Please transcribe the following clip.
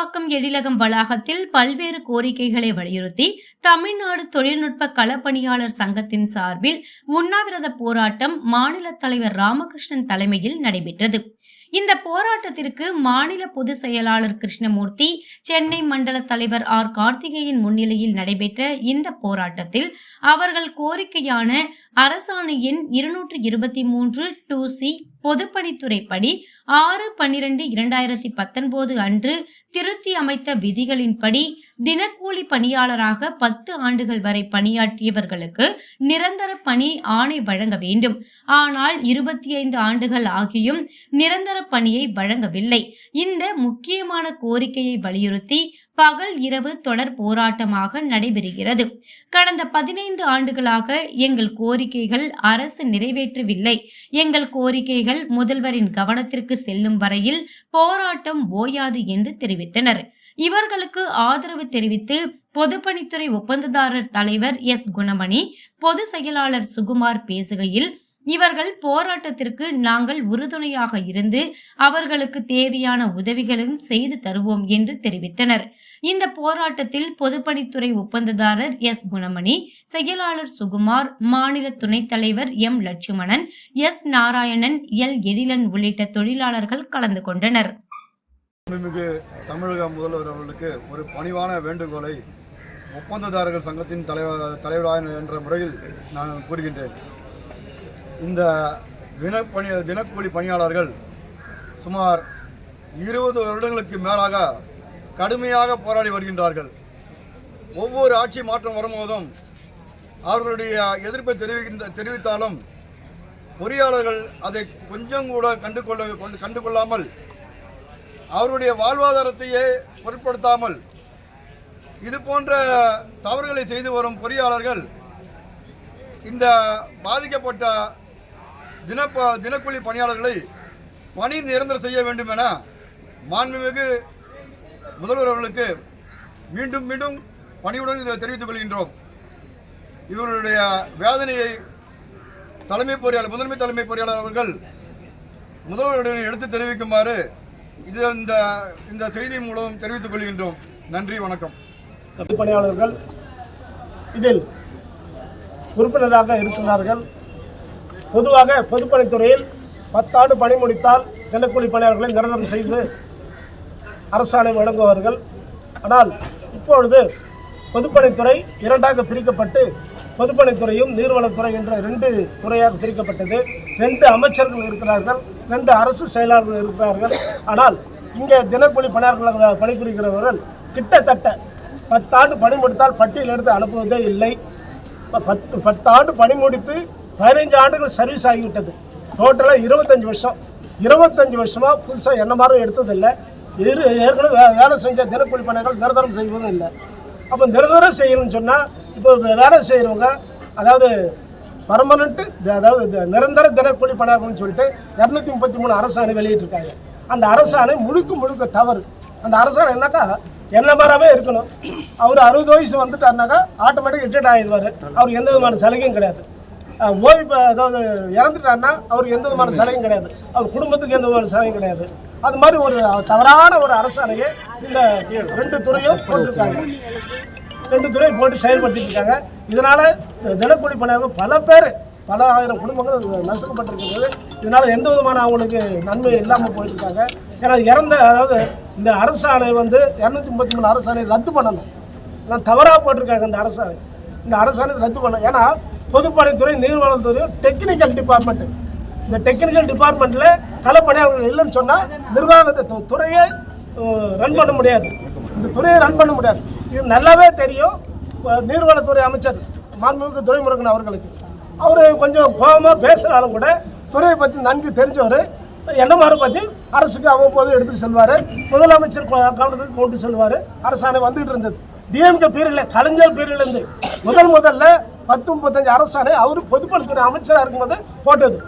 சேப்பாக்கம் எழிலகம் வளாகத்தில் பல்வேறு கோரிக்கைகளை வலியுறுத்தி தமிழ்நாடு தொழில்நுட்ப களப்பணியாளர் சங்கத்தின் சார்பில் உண்ணாவிரத போராட்டம் மாநில தலைவர் ராமகிருஷ்ணன் தலைமையில் நடைபெற்றது. இந்த போராட்டத்திற்கு மாநில பொதுச் செயலாளர் கிருஷ்ணமூர்த்தி சென்னை மண்டல தலைவர் ஆர். கார்த்திகேயன் முன்னிலையில் நடைபெற்ற இந்த போராட்டத்தில் அவர்கள் கோரிக்கையான அரசாணையின் இருநூற்று இருபத்தி மூன்று டூ சி பொதுப்பணித்துறைப்படி ஆறு பன்னிரண்டு இரண்டாயிரத்தி பத்தொன்பது அன்று திருத்தி அமைத்த விதிகளின்படி தினக்கூலி பணியாளராக பத்து ஆண்டுகள் வரை பணியாற்றியவர்களுக்கு நிரந்தர பணி ஆணை வழங்க வேண்டும். ஆனால் இருபத்தி ஐந்து ஆண்டுகள் ஆகியும் நிரந்தர பணியை வழங்கவில்லை. இந்த முக்கியமான கோரிக்கையை வலியுறுத்தி பகல் இரவு தொடர் போராட்டமாக நடைபெறுகிறது. கடந்த பதினைந்து ஆண்டுகளாக எங்கள் கோரிக்கைகள் அரசு நிறைவேற்றவில்லை. எங்கள் கோரிக்கைகள் முதல்வரின் கவனத்திற்கு செல்லும் வரையில் போராட்டம் ஓயாது என்று தெரிவித்தனர். இவர்களுக்கு ஆதரவு தெரிவித்து பொதுப்பணித்துறை ஒப்பந்ததாரர் தலைவர் எஸ். குணமணி பொது செயலாளர் சுகுமார் பேசுகையில் இவர்கள் போராட்டத்திற்கு நாங்கள் உறுதுணையாக இருந்து அவர்களுக்கு தேவையான உதவிகளும் செய்து தருவோம் என்று தெரிவித்தனர். இந்த போராட்டத்தில் பொதுப்பணித்துறை ஒப்பந்ததாரர் எஸ். குணமணி செயலாளர் சுகுமார் மாநில துணைத் தலைவர் M. Lakshmanan S. Narayanan L. Ezhilan உள்ளிட்ட தொழிலாளர்கள் கலந்து கொண்டனர். தமிழக முதல்வர் அவர்களுக்கு ஒரு பணிவான வேண்டுகோளை ஒப்பந்ததாரர்கள் சங்கத்தின் தலைவர் தலைவராக என்ற முறையில் நான் கூறுகின்றேன். இந்த தினப்பணி தினக்கூலி பணியாளர்கள் சுமார் இருபது வருடங்களுக்கு மேலாக கடுமையாக போராடி வருகின்றார்கள். ஒவ்வொரு ஆட்சி மாற்றம் வரும்போதும் அவர்களுடைய எதிர்ப்பை தெரிவிக்கின்ற தெரிவித்தாலும் பொறியாளர்கள் அதை கொஞ்சம் கூட கண்டு கொள்ள கொண்டு- கண்டு கொள்ளாமல் அவருடைய வாழ்வாதாரத்தையே பொருட்படுத்தாமல் இது போன்ற தவறுகளை செய்து வரும் பொறியாளர்கள் இந்த பாதிக்கப்பட்ட தினப்ப தினக்கூலி பணியாளர்களை பணி நிரந்தரம் செய்ய வேண்டும் என மாண்புமிகு முதல்வர் அவர்களுக்கு மீண்டும் மீண்டும் பணியுடன் இதை தெரிவித்துக் கொள்கின்றோம். இவர்களுடைய வேதனையை தலைமை பொறியாளர் முதன்மை தலைமை பொறியாளர் அவர்கள் முதல்வருடன் எடுத்து தெரிவிக்குமாறு இது இந்த இந்த செய்தி மூலம் தெரிவித்துக் கொள்கின்றோம். நன்றி வணக்கம். பணியாளர்கள் இதில் உறுப்பினராக இருக்கிறார்கள் பொதுவாக பொதுப்பணித்துறையில் பத்தாண்டு பணி முடித்தால் தினக்கூலி பணியாளர்களை நிரந்தரம் செய்து அரசாணை வழங்குவார்கள் ஆனால் இப்பொழுது பொதுப்பணித்துறை இரண்டாக பிரிக்கப்பட்டு பொதுப்பணித்துறையும் நீர்வளத்துறை என்ற ரெண்டு துறையாக பிரிக்கப்பட்டது. ரெண்டு அமைச்சர்கள் இருக்கிறார்கள் ரெண்டு அரசு செயலாளர்கள் இருக்கிறார்கள். ஆனால் இங்கே தினக்கூலி பணியாளர்களாக பணிபுரிகிறவர்கள் கிட்டத்தட்ட பத்தாண்டு பணி முடித்தால் பட்டியல் எடுத்து அனுப்புவதே இல்லை. பத்து பத்தாண்டு பணி முடித்து பதினைஞ்சு ஆண்டுகள் சர்வீஸ் ஆகிவிட்டது. டோட்டலாக இருபத்தஞ்சி வருஷம். இருபத்தஞ்சி வருஷமாக புதுசாக என்ன மாதிரி எடுத்ததில்லை. இரு ஏற்கனவே வே- வேலை செஞ்ச தினக்கூலி பணிகள் நிரந்தரம் செய்வதும் இல்லை. அப்போ நிரந்தரம் செய்யணும்னு சொன்னால் இப்போ வேலை செய்கிறவங்க அதாவது பர்மனண்ட்டு அதாவது நிரந்தர தினக்கூலி பணியாளர்கள்னு சொல்லிட்டு இரநூத்தி முப்பத்தி மூணு அரசாணை வெளியிட்டிருக்காங்க. அந்த அரசாணை முழுக்க முழுக்க தவறு. அந்த அரசாணை என்னக்கா? என்ன மாதிரியாகவே இருக்கணும். அவர் அறுபது வயசு வந்துட்டாருனாக்கா ஆட்டோமேட்டிக் ரிட்டையர்ட் ஆகிடுவார் அவருக்கு எந்த விதமான சலுகையும் கிடையாது. ஓய்வு அதாவது இறந்துட்டாருன்னா அவருக்கு எந்த விதமான சடையும் கிடையாது. அவர் குடும்பத்துக்கு எந்த விதமான சலுகையும் கிடையாது. அது மாதிரி ஒரு தவறான ஒரு அரசாணையை இந்த ரெண்டு துறையும் போட்டிருக்காங்க. ரெண்டு துறையும் போட்டு செயல்படுத்திட்டு இருக்காங்க இதனால இந்த தினக்கூலி பணியாளர்கள் பல பேர் பல ஆயிரம் குடும்பங்கள் நசுக்கப்பட்டிருக்கிறது. இதனால எந்த விதமான அவங்களுக்கு நன்மை இல்லாமல் போயிட்டு இருக்காங்க ஏன்னா இறந்த அதாவது இந்த அரசாணை வந்து இரநூத்தி முப்பத்தி மூணு அரசாணை ரத்து பண்ணணும். நான் தவறாக போட்டிருக்காங்க இந்த அரசாணை. இந்த அரசாணை ரத்து பண்ண ஏன்னா பொதுப்பணித்துறை நீர்வளத்துறை டெக்னிக்கல் டிபார்ட்மெண்ட் இந்த டெக்னிக்கல் டிபார்ட்மெண்ட்டில் களப்பணியாளர்கள் இல்லைன்னு சொன்னால் நிர்வாகத்தை துறையை ரன் பண்ண முடியாது. இந்த துறையை ரன் பண்ண முடியாது. இது நல்லாவே தெரியும். நீர்வளத்துறை அமைச்சர் மாண்புமிகு துரைமுருகன் அவர்களுக்கு. அவர் கொஞ்சம் கோபமாக பேசினாலும் கூட துறையை பற்றி நன்கு தெரிஞ்சவர். என்ன பற்றி அரசுக்கு அவ்வப்போது எடுத்து செல்வார். முதலமைச்சர் கவனத்துக்கு கொண்டு செல்வார். அரசாணை வந்துகிட்டு இருந்தது. டிஎம்கே பீரியடில் கலைஞர் பீரியட்லேருந்து முதல் முதல்ல பத்து முப்பத்தஞ்சு அரசாணை அவர் பொதுப்பணித்துறை அமைச்சராக இருக்கும்போது போட்டது.